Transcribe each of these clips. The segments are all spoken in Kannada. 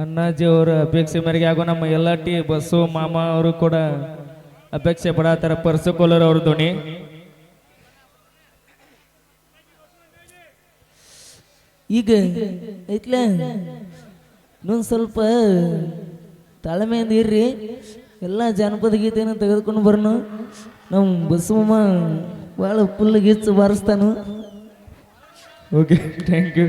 ಅಣ್ಣಾಜಿ ಅವರ ಅಪೇಕ್ಷೆ ಮೇರೆಗೆ ಹಾಗೂ ನಮ್ಮ ಎಲ್ಲ ಟಿ ಬಸ್ಸು ಮಾಮ ಅವರು ಕೂಡ ಅಪೇಕ್ಷೆ ಪಡಾತಾರೆ. ಪರ್ಸುಕೋಲರ್ ಅವರು ಅವ್ರ ಧ್ವನಿ. ಈಗ ಐತ್ಲ ಇನ್ನೊಂದು ಸ್ವಲ್ಪ ತಾಳ್ಮೆಯಿಂದ ಇರ್ರಿ. ಎಲ್ಲ ಜಾನಪದ ಗೀತೆಯನ್ನು ತೆಗೆದುಕೊಂಡು ಬರೋಣ ನಮ್ಮ ಬಸವಮ್ಮ ಭಾಳ ಫುಲ್ ಗೀಚು ಬಾರಿಸ್ತಾನು. Okay thank you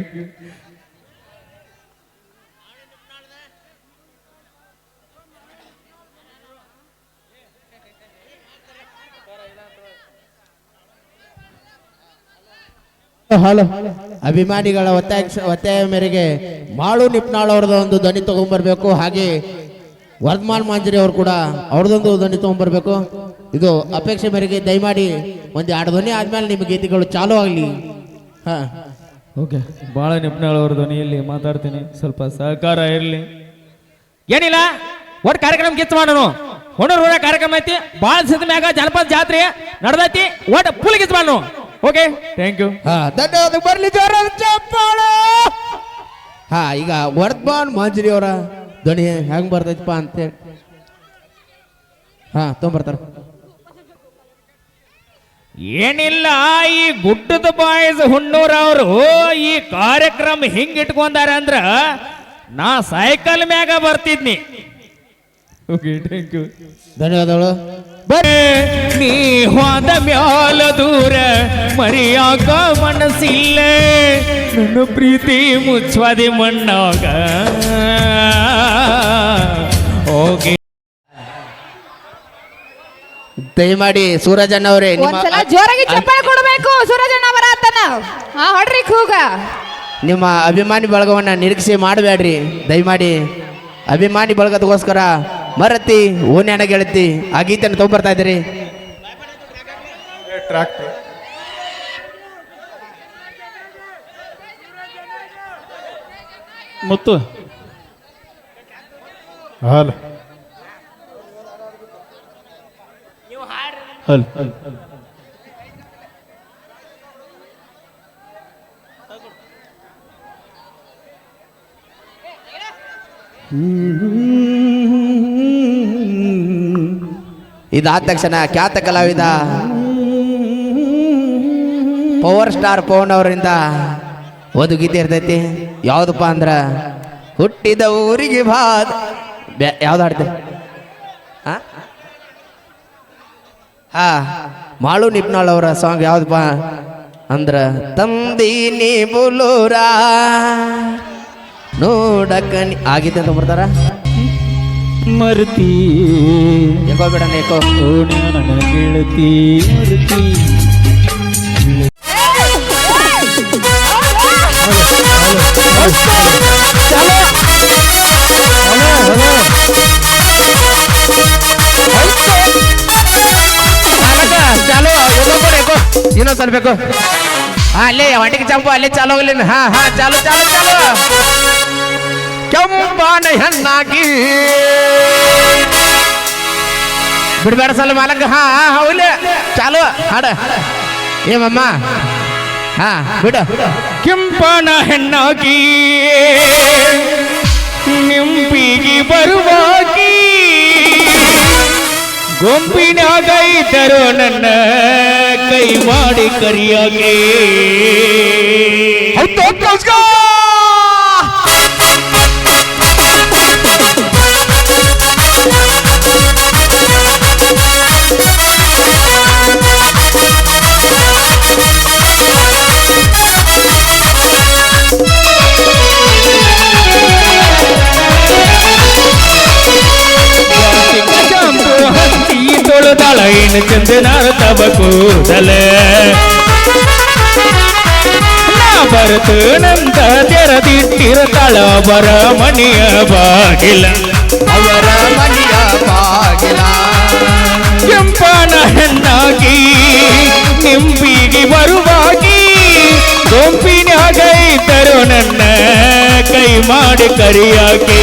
hello. ಅಭಿಮಾನಿಗಳ ಒತ್ತಾಯ ಒತ್ತಾಯ ಮೇರೆಗೆ ಮಾಳು ನಿಪ್ನಾಳ್ ಅವ್ರದ್ದು ಒಂದು ಧ್ವನಿ ತಗೊಂಡ್ಬರ್ಬೇಕು ಹಾಗೆ ವರ್ಧಮಾನ್ ಮಾಂಜರಿ ಅವರು ಕೂಡ ಅವ್ರದ್ದೊಂದು ಧ್ವನಿ ತಗೊಂಡ್ಬರ್ಬೇಕು ಇದು ಅಪೇಕ್ಷೆ ಮೇರೆಗೆ ದಯಮಾಡಿ ಒಂದು ಎರಡು ಧ್ವನಿ ಆದ್ಮೇಲೆ ನಿಮ್ಮ ಗೀತೆಗಳು ಚಾಲೂ ಆಗಲಿ. ಹಾ. ಓಕೆ. ಬಾಳ ನಿಪ್ನಾಳ್ ಅವ್ರ ಧ್ವನಿಯಲ್ಲಿ ಮಾತಾಡ್ತೀನಿ. ಸ್ವಲ್ಪ ಸಹಕಾರ ಇರಲಿ. ಏನಿಲ್ಲ? ಒಟ್ಟು ಕಾರ್ಯಕ್ರಮ ಗೀತ ಮಾಡೋನು. ಹೊಣರ್ ಕಾರ್ಯಕ್ರಮ ಐತಿ. ಬಾಳ ಸಿದ್ಧ ಮ್ಯಾಗ ಜನಪದ ಜಾತ್ರೆ ನಡೆದೈತಿ. ಒಟ್ಟು ಫುಲ್ ಗೀತ ಮಾಡೋನು. ಓಕೆ ಥ್ಯಾಂಕ್ ಯು ಹಾ ಧನ್ಯವಾದ. ಬರ್ಲಿ ಜೋರ ಚಪ್ಪಾಳ. ಹಾ ಈಗ ವರ್ಧಮಾನ್ ಮಾಂಜರಿ ಅವರ ಧ್ವನಿ ಹೆಂಗ್ ಬರ್ತೈತಪ್ಪ ಅಂತೇಳಿ ಹಾ ತೊಗೊಂಬರ್ತಾರ. ಏನಿಲ್ಲ ಈ ಗುಡ್ಡದ ಬಾಯ್ಸ್ ಹುಣ್ಣೂರ್ ಅವರು ಈ ಕಾರ್ಯಕ್ರಮ ಹಿಂಗ್ ಇಟ್ಕೊಂಡಾರ ಅಂದ್ರ ನಾ ಸೈಕಲ್ ಮ್ಯಾಗ ಬರ್ತಿದ್ನಿ. ಓಕೆ ಥ್ಯಾಂಕ್ ಯು ಧನ್ಯವಾದಗಳು. ಬರೇ ನೀ ಹೋದ ಮ್ಯಾಲ ದೂರ ಮರಿಯಾಕ ಮನಸ್ಸಿಲ್ಲ. ನನ್ನ ಪ್ರೀತಿ ಮುಚ್ಚವಾದಿ ಮಣ್ಣಾಗ. ಓಕೆ ದಯಮಾಡಿ ಸೂರಜಣ್ಣ ಅವರೇ ಒಂದ್ಸಲ ನಿಮ್ಮ ಜೋರಾಗಿ ಚಪ್ಪಾಳೆ ಕೊಡಬೇಕು ಸೂರಜಣ್ಣ ಅವರ ಹಾ ಹೊಡ್ರಿ ಕೂಗ. ನಿಮ್ಮ ಅಭಿಮಾನಿ ಬಳಗವನ್ನ ನಿರೀಕ್ಷೆ ಮಾಡಬೇಡ್ರಿ. ದಯಮಾಡಿ ಅಭಿಮಾನಿ ಬಳಗದಗೋಸ್ಕರ ಮರತಿ ಓನ್ಯಾಣ ಗೆಳತಿ ಆ ಗೀತೆಯನ್ನು ತೊಗೊಂಬರ್ತಾ ಇದ್ದೀರಿ. ಮುತ್ತು. ಹಲ್. ಹಲ್. ಇದಾದ ತಕ್ಷಣ ಖ್ಯಾತ ಕಲಾವಿದ ಪವರ್ ಸ್ಟಾರ್ ಪವನ್ ಅವರಿಂದ ಒಂದು ಗೀತೆ ಇರ್ತೈತಿ. ಯಾವುದಪ್ಪ ಅಂದ್ರ, ಹುಟ್ಟಿದ ಊರಿಗೆ ಬಾದ್ ಯಾವ್ದು ಹಾಡ್ತೀರಿ ಹಾ, ಮಾಳು ನಿಪ್ನಾಳ್ ಅವರ ಸಾಂಗ್ ಯಾವ್ದಪ್ಪ ಅಂದ್ರ ತಂದೀನಿ ಬುಲೂರ ನೋಡಕ್ಕ ಆಗಿದ್ದೆ ಅಂತ ಬರ್ತಾರ? ಮರ್ತಿ ಏಕೋ ಬಿಡಣ ಏಕೋ ನನ್ನ ಗೆಳತಿ ಮರ್ತಿ ಮಾಲಕ, ಚಾಲು ಎಲ್ಲೋ ಕೊಡು, ಏಕೋ. ಇನ್ನೊಂದ್ ಸ್ವಲ್ಪ ಬೇಕು ಹಾ ಅಲ್ಲೇ ವಾಟಿಗೆ ಚಂಪು ಅಲ್ಲೇ ಚಾಲು ಹೋಗ್ಲಿ ಹಾ ಹಾ ಚಾಲು ಚಾಲು ಚಾಲು ಕೆಂಪಾನ ಹೆಣ್ಣಾಗಿ. ಬಿಡ್ಬೇಡ ಸಲ ಮಾಲಕ ಹಾ ಹೌಲೆ ಚಾಲು, ಹಾಡ. ಏಮಮ್ಮ? ಹಾ, ಬಿಡು. ಕೆಂಪನ ಹೆಣ್ಣಾಗಿ, ನಿಂಪಿಗೆ ಬರುವಾಗಿ ಗೊಂಪಿನಾಗ ಇದ್ದರು ನನ್ನ ಕೈ ಮಾಡಿ ಕರಿಯಾಗೆ ಚಂದನಾರ ತಬಕೂದಲ ನಾ ಬರತು ನಂತ ತೆರದಿಟ್ಟಿರತಾಳ ಬರ ಮನೆಯ ಬಾಗಿಲ ಅವರ ಮಾಡಿ ಕರಿಯಾಕೆ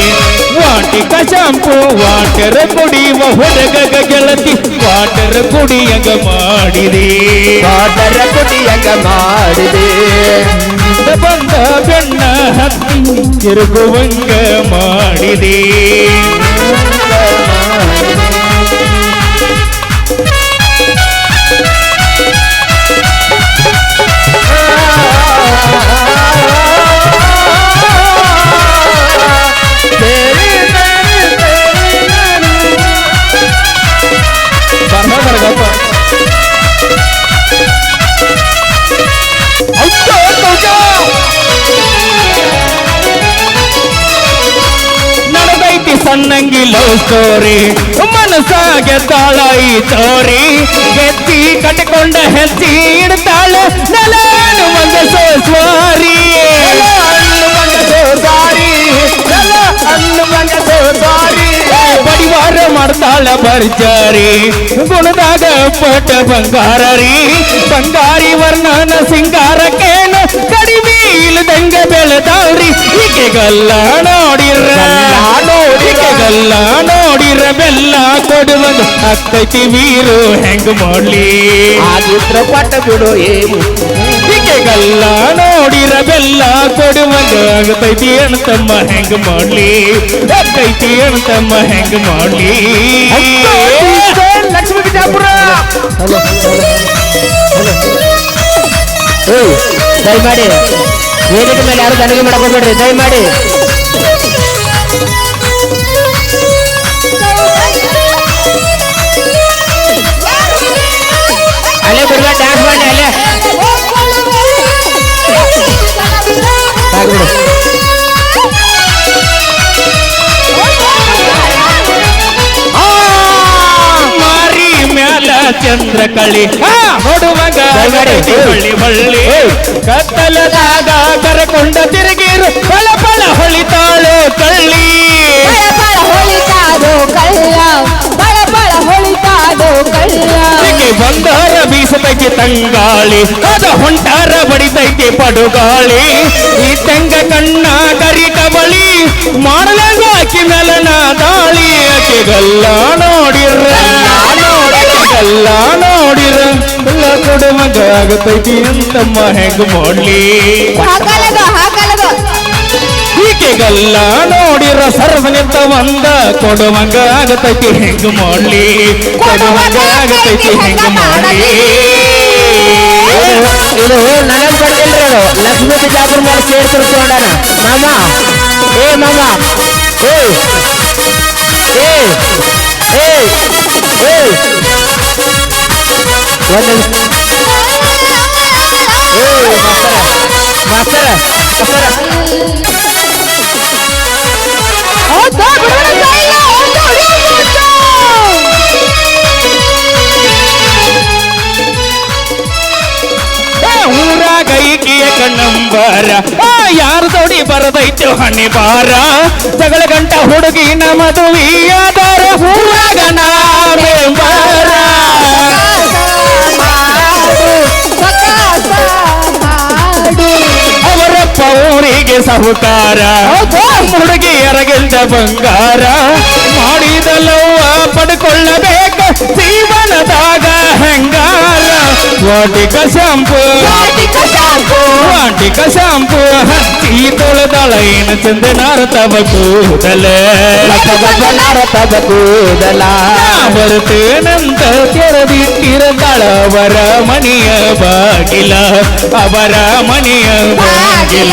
ವಾಟಿಕ ಶಾಂಪು ವಾಟರ್ ಕುಡಿಯುವ ಹುಡುಗಗ ಗೆಳತಿ ವಾಟರ್ ಕುಡಿಯಂಗ ಮಾಡಿದೆ ಬಾದರ ಕುಡಿಯಂಗ ಮಾಡಿದೆ ಬಂದ ಬೆಣ್ಣ ಹತ್ತಿ ತಿರುಗುವಂಗ ಮಾಡಿ ಮಾಡಿದೆ ಲವ್ ಸ್ಟೋರಿ ಮನಸ್ಸಾಗೆ ತಾಳಾಯಿ ಈ ಎತ್ತಿ ಕಟ್ಟಿಕೊಂಡ ಹೆತ್ತಿ ಇಡ್ತಾಳೆ ನೆಲಾನು ಮಂದ ಸೋಸ್ವಾರಿ ಬಡಿವಾರ ಮಾಡ್ತಾಳ ಬರ್ಜಾರಿ ಗುಣದಾಗ ಪಟ ಬಂಗಾರ ರೀ ಬಂಗಾರಿ ವರ್ಣನ ಸಿಂಗಾರಕ್ಕೇನು ಕಡಿಮೆ ಇಲ್ದಂಗ ಬೆಳೆದಾಳ್ರಿ. ಈಕೆಗಲ್ಲ ನೋಡಿರ ಈಕೆಗಲ್ಲ ನೋಡಿರ ಬೆಲ್ಲ ಕೊಡುವಂದು. ಅತ್ತೈತಿ ವೀರು ಹೆಂಗ್ ಮಾಡ್ಲಿ? ಆದಿತ್ರ ಪಟ ಬಿಡು ಏನು? ಈಕೆಗಲ್ಲ ನೋಡಿರ ಬೆಲ್ಲ ಕೊಡುವಂದು. ಅಗತೈತಿ ಏನು ತಮ್ಮ ಹೆಂಗ್ ಮಾಡ್ಲಿ? ಅತ್ತೈತಿ ಏನು ತಮ್ಮ ಹೆಂಗ್ ಮಾಡ್ಲಿ? ಲಕ್ಷ್ಮೀ ಬಿಜಾಪುರ ದಯಮಾಡಿ. ವೇದಿಕೆ ಮೇಲೆ ಯಾರು ಗಣಿಗೆ ಮಾಡಕ್ ಹೋಗ್ಬೇಡ್ರಿ? ದಯಮಾಡಿ. ಚಂದ್ರ ಕಳಿ ಆ, ನೋಡುವಾಗ ಹೊಳ್ಳಿ ಹೊಳ್ಳಿ ಕತ್ತಲದಾಗ ಕರಕೊಂಡ ತಿರುಗಿರು ಫಳ ಫಳ ಹೊಳಿತಾಳು ಕಳ್ಳಿ. ಹೊಳಿತಾದು ಕಳ್ಳ ಬಳ ಬಳ ಹೊಳಿತಾಳು ಕಳ್ಳ. ಬಂಗಾರ ಬೀಸತೈತಿ ತಂಗಾಳಿ ಅದ ಹೊಂಟಾರ ಬಡಿತೈತಿ ಪಡುಗಾಳಿ. ಈ ತೆಂಗ ಕಣ್ಣ ಕರಿ ಕಬಳಿ ಮಾಡಲಾಗ ಆಕಿ ಮೇಲನ ದಾಳಿ. ಆಕೆಗಲ್ಲ ನೋಡಿರ ಆಕೆಗಲ್ಲ ನೋಡಿರ ಎಲ್ಲ ಮಗ ಆಗತೈತಿ ಅಂತಮ್ಮ ಹೆಂಗ್ ಮಾಡ್ಲಿ? ಹಾಕಲದು ನೋಡಿರ ಈಕೆಗಲ್ಲ ನೋಡಿರ ಸರ್ವನಿಂದ ಒಂದ ಮಗ ಆಗತೈತಿ ಹೆಂಗ್ ಮಾಡ್ಲಿ? ಮಗ ಆಗತೈತಿ ಹೆಂಗ್ ಮಾಡ್ಲಿ? ಇದು ನನಗ್ ಬರ್ತಿಲ್ರಿ ಅದು ಲಕ್ಷ್ಮೀ ಬಿಜಾಪುರ ಮೇಲೆ ಸೇರ್ ತಿರ್ಕೊಂಡಾನ ಮಾಮ ಏ ಮಾಮ ಏ ಏ ಏ ಏ. ಒಂದು ಮಾಸ್ತರ ಊರಾಗ ಆ, ಯಾರ ದೊಡಿ ಬರದೈತೆ ಹಣೆ ಬಾರ. ಜಗಳ ಗಂಟ ಹುಡುಗಿನ ಮದುವೆಯಾದರ ಊರಾಗ ನಾವೇ ಊರಿಗೆ ಸಾಹುಕಾರ ಹುಡುಗಿಯರಗಿಲ್ದ ಬಂಗಾರ ಮಾಡಿದಲ್ಲವ್ವ ಪಡ್ಕೊಳ್ಳಬೇಕ ಜೀವನದಾಗ ವಾಟಿಕ ಶಾಂಪು ವಾಟಿಕ ಶಾಂಪು ಹಚ್ಚಿ ತೊಳೆದಳ ಏನು ಚಂದ ನಾರತವ ಕೂದಲ ತಬ ಕೂದಲ ಬರ್ತೇನಂತ ತೆರೆದಿಟ್ಟಿರದಳ ಅವರ ಮನೆಯ ಬಾಗಿಲ ಅವರ ಮನೆಯ ಬಾಗಿಲ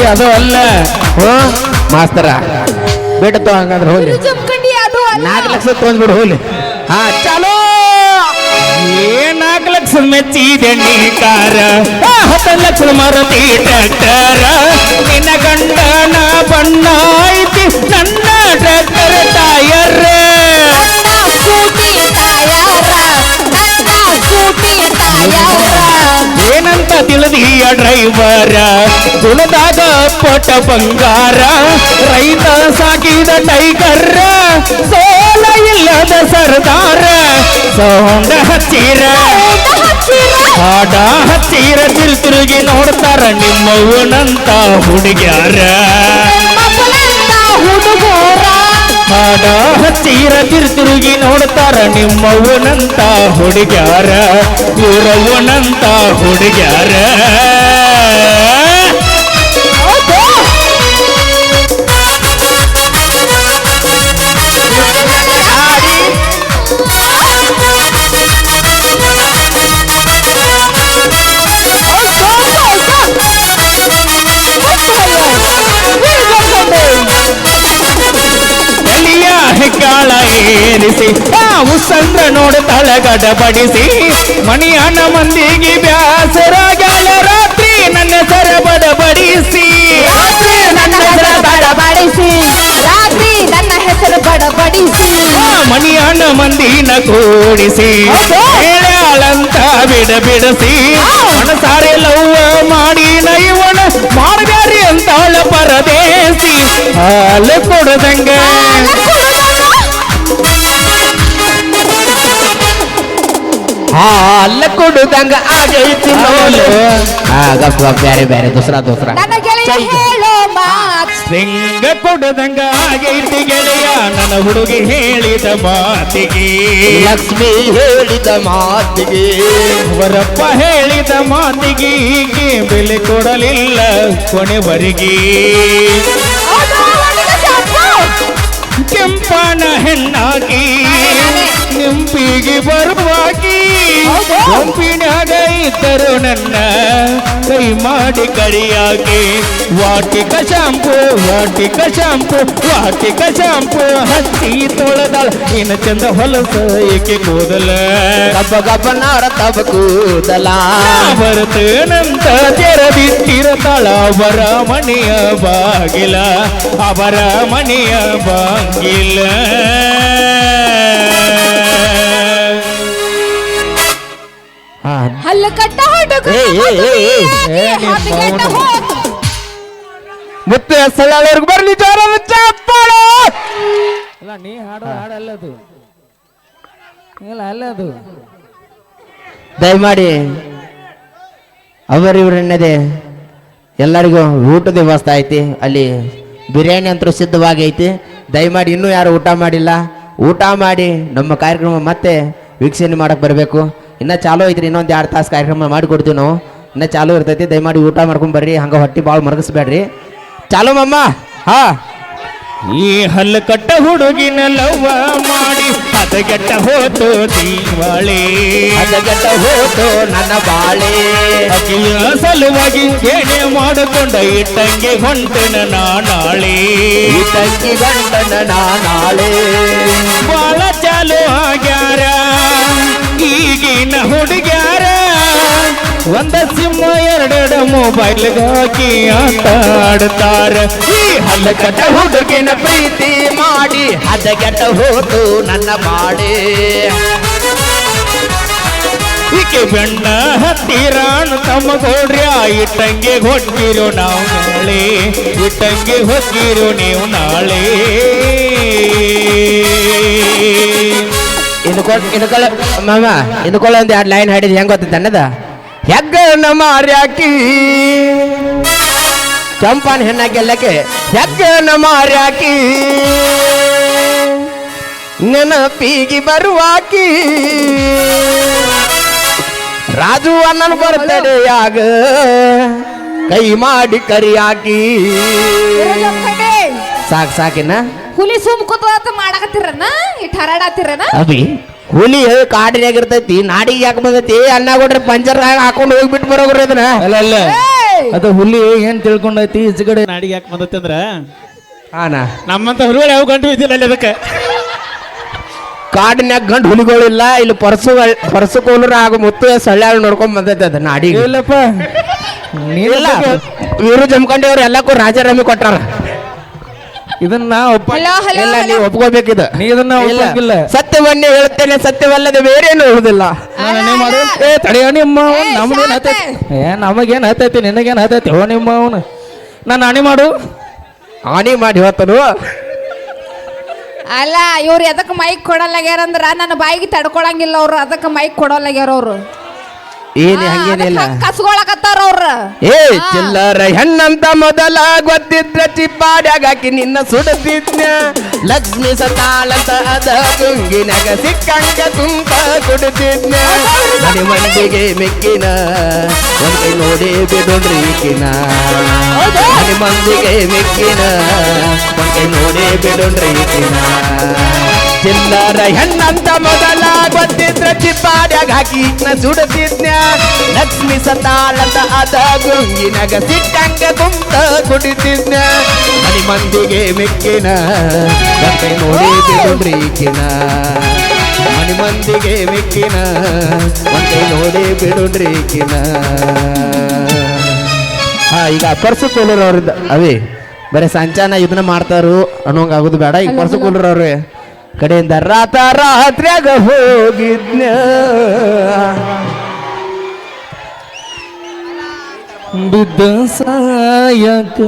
ಏ ಅದು ಅಲ್ಲ. ಹ್ಞೂ? ಮಾಸ್ತರ ಬಿಡ್ತು ಹಂಗಂದ್ರೆ ಹೋಗ್ಲಿ. ನಾಲ್ಕು ಲಕ್ಷ ತೊಗೊಂಡ್ಬಿಡು ಹೋಗ್ಲಿ. ಹಾ ಚಲೋ! ಏ ನಾಲ್ಕು ಲಕ್ಷ ಮೆಚ್ಚಿದೆ ನೀ ಕಾರ ಹತ್ತು ಲಕ್ಷ ಮರತಿ ಟ್ರ್ಯಾಕ್ಟರ ಡ್ರೈವರ ಗುಣದಾಗ ಪಟ ಬಂಗಾರ, ರೈತ ಸಾಕಿದ ಟೈಗರ್ ಸೋಲ ಇಲ್ಲದ ಸರ್ದಾರ ಸೌಂಡ ಹಚ್ಚಿರ. ಹಾಡ ಹಚ್ಚಿರ ತಿರುಗಿ ನೋಡ್ತಾರ ನಿಮ್ಮವನಂತ ಹುಡುಗ್ಯಾರ. ಹಾಡ ಹಚ್ಚಿರ ತಿರುಗಿ ನೋಡ್ತಾರ ನಿಮ್ಮವನಂತ ಹುಡುಗ್ಯಾರ ಇವರವನಂತ ಹುಡುಗ್ಯಾರ. ಏರಿಸಿ ಆ ಸಂದ್ರ ನೋಡ ತಳಗಡ ಬಡಿಸಿ ಮಣಿಯನ ಮಂದಿಗೆ ಬ್ಯಾಸರಗಳ ರಾತ್ರಿ ನನ್ನ ಸರ ಬಡಬಡಿಸಿ. ನನ್ನ ಹೆಸರು ಬಡಬಡಿಸಿ. ರಾತ್ರಿ ನನ್ನ ಹೆಸರು ಬಡಬಡಿಸಿ. ಮಣಿಯನ ಮಂದಿನ ಕೂಡಿಸಿ. ಹೇಳಂತ ಬಿಡ ಬಿಡಿಸಿ ಮನಸಾರೆ ಲವ್ವ ಮಾಡಿ ನೈವಣ ಮಾಡಬ್ಯಾರಿ ಅಂತಾಳ ಪರದೇಸಿ. ಹಾಲು ಕೊಡದಂಗ. ಹಾಲ ಕುಡುದಂಗ ಆಗೈತಿ ನೋಲು ಆ ಗಪ್ ಗಪ್ ಬ್ಯಾರೆ ಬ್ಯಾರೆ ದೂಸರಾ ದೂಸರಾ. ನನ್ನ ಗೆಳೆಯ ಹೇಳೋ ಮಾತ್. ಸಿಂಗ ಕೊಡದಂಗ ಆಗೈತಿ ಗೆಳೆಯ. ನನ್ನ ಹುಡುಗಿ ಹೇಳಿದ ಮಾತಿಗೆ. ಲಕ್ಷ್ಮಿ ಹೇಳಿದ ಮಾತಿಗೆ. ವರಪ್ಪ ಹೇಳಿದ ಮಾತಿಗೆ ಈಕೆ ಬೆಲೆ ಕೊಡಲಿಲ್ಲ ಕೊನೆವರೆಗೆ. ಕೆಂಪನ ಹೆಣ್ಣಾಗಿ ನೆಂಪಿಗೆ ಬರುವಾಗಿ ಹೌದು. ಕೆಂಪಿನಾಗ ಇದ್ದರು ನನ್ನ ಕೈ ಮಾಡಿ ಕರಿಯಾಗಿ Vatika shampoo Vatika shampoo Vatika shampoo ಹತ್ತಿ ತೊಳೆದಾಳ ಇನ್ನು ಚಂದ ಹೊಲಸ ಏಕೆ ಕೂದಲ ಗಬ್ಬ ಗಬ್ಬನಾರ ತಬ ಕೂದಲ ಬರ್ತೇನಂತ ತೆರದಿಟ್ಟಿರತಾಳ ಅವರ ಮನೆಯ ಬಾಗಿಲ ಅವರ ಮನೆಯ ಬಾಗಿಲ ಮುತ್ತೆ ಸ್ಥಳವ್ರಿಗೆ ಬರ್ಲಿ ಜೋರ ಚಪ್ಪಾಳೆ. ಅಲ್ಲ ನೀ ಹಾಡೋ ಹಾಡಲ್ಲದು ಇಲ್ಲ ಅಲ್ಲದು. ದಯಮಾಡಿ ಅವರಿವರೆನ್ನದೆ ಎಲ್ಲರಿಗೂ ಊಟದ ವ್ಯವಸ್ಥೆ ಐತಿ. ಅಲ್ಲಿ ಬಿರಿಯಾನಿ ಅಂತೂ ಸಿದ್ಧವಾಗಿ ಐತಿ. ದಯಮಾಡಿ ಇನ್ನೂ ಯಾರು ಊಟ ಮಾಡಿಲ್ಲ. ಊಟ ಮಾಡಿ ನಮ್ಮ ಕಾರ್ಯಕ್ರಮ ಮತ್ತೆ ವೀಕ್ಷಣೆ ಮಾಡಕ್ಕೆ ಬರಬೇಕು. ಇನ್ನು ಚಾಲು ಐತ್ರಿ ಇನ್ನೊಂದು ಎರಡು ತಾಸು ಕಾರ್ಯಕ್ರಮ ಮಾಡಿಕೊಡ್ತೀವಿ ನಾವು. ಇನ್ನ ಚಾಲೂ ಇರ್ತೈತಿ ದಯಮಾಡಿ ಊಟ ಮಾಡ್ಕೊಂಡು ಬರ್ರಿ ಹಂಗೆ ಹೊಟ್ಟೆ ಭಾಳ ಮರಗಿಸ್ಬೇಡ್ರಿ. ಚಾಲು ಮಮ್ಮ ಹಾ. ಈ ಹಲ್ಲು ಕಟ್ಟ ಹುಡುಗಿನ ಲವ್ವ ಮಾಡಿ ಹದಗೆಟ್ಟ ಹೋತು ದೀವಾಳಿ ಹದಗೆಟ್ಟ ಹೋತು ನನ್ನ ಬಾಳೆ. ಅಕ್ಕಿಯ ಸಲುವಾಗಿ ಏನೇ ಮಾಡಿಕೊಂಡ ಇಟ್ಟಂಗೆ ಹೊಂಟನ ನಾಳೆ ಈ ತಂಗಿ ಗಂಡನ ನಾ ನಾಳೆ ಬಾಳ ಈಗಿನ ಹುಡುಗ್ಯಾರ? ಒಂದ ಸಿಂಹ ಎರಡೆರಡು ಮೊಬೈಲ್ ಹಾಕಿ ಆಟ ಆಡ್ತಾರ. ಈ ಹಲ್ಲ ಕಟ್ಟ ಹುಡುಗಿನ ಪ್ರೀತಿ ಮಾಡಿ ಹದಗೆಟ್ಟ ಹೋದು ನನ್ನ ಮಾಡಿ ಈಕೆ ಬೆಣ್ಣ ಹತ್ತಿರಾಣ ತಮ್ಮ ಗೋಡ್ರಿ ಆ ಇಟ್ಟಂಗೆ ಹೊಟ್ಟಿರು ನಾವು ನಾಳೆ. ಇಟ್ಟಂಗೆ ಹೊಕ್ಕಿರೋ ನೀವು ನಾಳೆ. ಇನ್ಕೊಳ್ ಇನ್ಕೊಳ ಮಾಮ ಇನ್ಕೊಳ ಒಂದು ಎರಡು ಲೈನ್ ಹಾಡಿದ್ ಹೆಂಗ ಗೊತ್ತೈತೆ ಅನ್ನದ? ಹೆಗ್ಗ ನಮ್ಮ ಆರ್ಯಾಕಿ ಚಂಪಾನ್ ಹೆಣ್ಣಾಗೆಲ್ಲಕ್ಕೆ ಹೆಗ್ಗ ನಮ್ಮ ಆರ್ಯಾಕಿ ನೆನಪಿಗೆ ಬರುವಾಕಿ ರಾಜು ಅಣ್ಣನ ಬರ್ತಡೆ ಯಾಗ ಕೈ ಮಾಡಿ ಕರಿಯಾಕಿ ಹಾಕಿ. ಸಾಕ್ ಸಾಕಿನ? ಹುಲಿ ಸುಮ್ ಕೂತ ಮಾಡಕತ್ತಿರನ? ಇಟ್ ಹರಡಾತಿರನ ಅಭಿ. ಹುಲಿ ಕಾಡಿನಾಗ ಇರ್ತೈತಿ ನಾಡಿಗೆ ಯಾಕೆ ಬಂದೈತಿ? ಅನ್ನ ಕೊಟ್ರೆ ಪಂಚರ್ ಹಾಕೊಂಡು ಹೋಗ್ಬಿಟ್ಟು ಬರೋಗ್ರಿ ಅದನ್ನ. ಅಲ್ಲ ಅಲ್ಲ! ಅದು ಹುಲಿ ಏನ್ ತಿಳ್ಕೊಂಡೈತಿ? ಈಚೆಗಡೆ ನಾಡಿಗೆ ಯಾಕೆ ಬಂದೈತಿ ಅಂದ್ರ ಹಾನ? ನಮ್ಮಂತ ಹುಲಿಗಳು ಯಾವ ಗಂಟು ಇದ್ದಿಲ್ಲ ಅಲ್ಲಿ ಅದಕ್ಕೆ. ಕಾಡಿನ್ಯಾಗ ಗಂಡು ಹುಲಿಗಳಿಲ್ಲ ಇಲ್ಲಿ ಪರಸು ಪರಸು ಕೋಲರ ಹಾಗೂ ಮುತ್ತು ಸಳ್ಳ್ಯಾಳ ನೋಡ್ಕೊಂಡ್ ಬಂದೈತೆ ಅದ ನಾಡಿಗೆ. ಇಲ್ಲಪ್ಪ. ಇಲ್ಲ ಇವರು ಜಮ್ಕಂಡಿಯವ್ರು ಎಲ್ಲಕ್ಕೂ ರಾಜಾರಾಮಿ ಕೊಟ್ಟಾರ. ಇದನ್ನ ಒಪ್ಪ ಹಲೋ ಹಲೋ ಇಲ್ಲ ನೀವು ಒಪ್ಕೋಬೇಕಿದ. ನೀ ಇದನ್ನ ಇಲ್ಲ. ಒಪ್ಪಂಗಿಲ್ಲ ಸತ್ಯವನ್ನೇ ಹೇಳುತ್ತೇನೆ ಸತ್ಯವಲ್ಲದೆ ಬೇರೇನು ಹೇಳುದಿಲ್ಲ ನಾನೇ ಮಾಡು ಏ ತಡೆಯ ನಿಮ್ಮ ನಮಗೇನ್ ಹತ್ತೈತಿ ಏ ನಮಗೇನು ಹತ್ತೈತಿ ನಿನಗೇನ್ ಹತ್ತೈತಿ ಓ ನಿಮ್ಮ ಅವನು ನಾನು ಅಣಿ ಮಾಡು. ಹಾನಿ ಮಾಡಿ ಹೇಳ್ತಾನು. ಅಲ್ಲ ಇವ್ರು ಎದಕ್ಕೆ ಮೈಕ್ ಕೊಡಲ್ಲಾಗ್ಯಾರಂದ್ರ ನನ್ನ ಬಾಯಿಗೆ ತಡ್ಕೊಳಂಗಿಲ್ಲ ಅವ್ರು ಅದಕ್ಕೆ ಮೈಕ್ ಕೊಡಲ್ಲಾಗ್ಯಾರ ಅವ್ರು. ಏನಿ ಹಂಗೇನಿಲ್ಲ ಕಸ್ಕೊಳಕತ್ತಾರ ಅವ್ರ. ಏ ಚಿಲ್ಲರ ಹೆಣ್ಣಂತ ಮೊದಲ ಗೊತ್ತಿದ್ರ ಚಿಪ್ಪಾಡ್ಯಾಗ ಹಾಕಿ ನಿನ್ನ ಸುಡತಿದ್ನ ಲಕ್ಷ್ಮಿ ಸತಾಳಂತ ಅದ ತುಂಗಿನಾಗ ಸಿಕ್ಕಂಗ ತುಂಬ ಕುಡಿತಿದ್ನ ಮನೆ ಮಂದಿಗೆ ಮೆಕ್ಕಿನ ಒಂದು ನೋಡಿ ಬಿಡೋಣ್ರಿ ಈಕಿನ. ಮನೆ ಮಂದಿಗೆ ಮೆಕ್ಕಿನ ಒಂದು ನೋಡಿ ಈಕಿನ. ಚಿಲ್ಲರ ಹೆಣ್ಣಂತ ಮೊದಲ ಗೊತ್ತಿದ್ರ ಚಿಪ್ಪಾಡ್ಯಾಗ ಹಾಕಿ ನ ಸುಡತಿದ್ನ ಲಕ್ಷ್ಮಿ ಸತಾಳದ ಅದ ಗುಂಗಿನಗ ಸಿಕ್ಕಂಗ ಕುಂತ ಕುಡಿತಿದ್ನ. ಮನಿ ಮಂದಿಗೆ ಮೆಕ್ಕಿನ ಕತೆ ನೋಡಿದ್ರೀಕಿನ ಮನೆ ಮಂದಿಗೆ ಮೆಕ್ಕಿನ ಮತ್ತೆ ನೋಡಿ ಬಿಡುಡ್ರೀಕಿನ ಹಾ ಈಗ ಪರ್ಸು ಕೂಲರ್ ಅವ್ರದ್ದು ಅವೇ ಬರೀ ಸಂಚಾನ ಇದನ್ನ ಮಾಡ್ತಾರು ಅನ್ನೋಂಗ ಆಗುದು ಬೇಡ. ಈಗ ಪರ್ಸು ಕೂಲರ್ ಅವ್ರೆ ಕಡೆಯಿಂದ ರಾತ ರಾತ್ರಿಯಾಗ ಹೋಗಿದ್ನ. ಬಿದ್ದ ಸಾಯಕ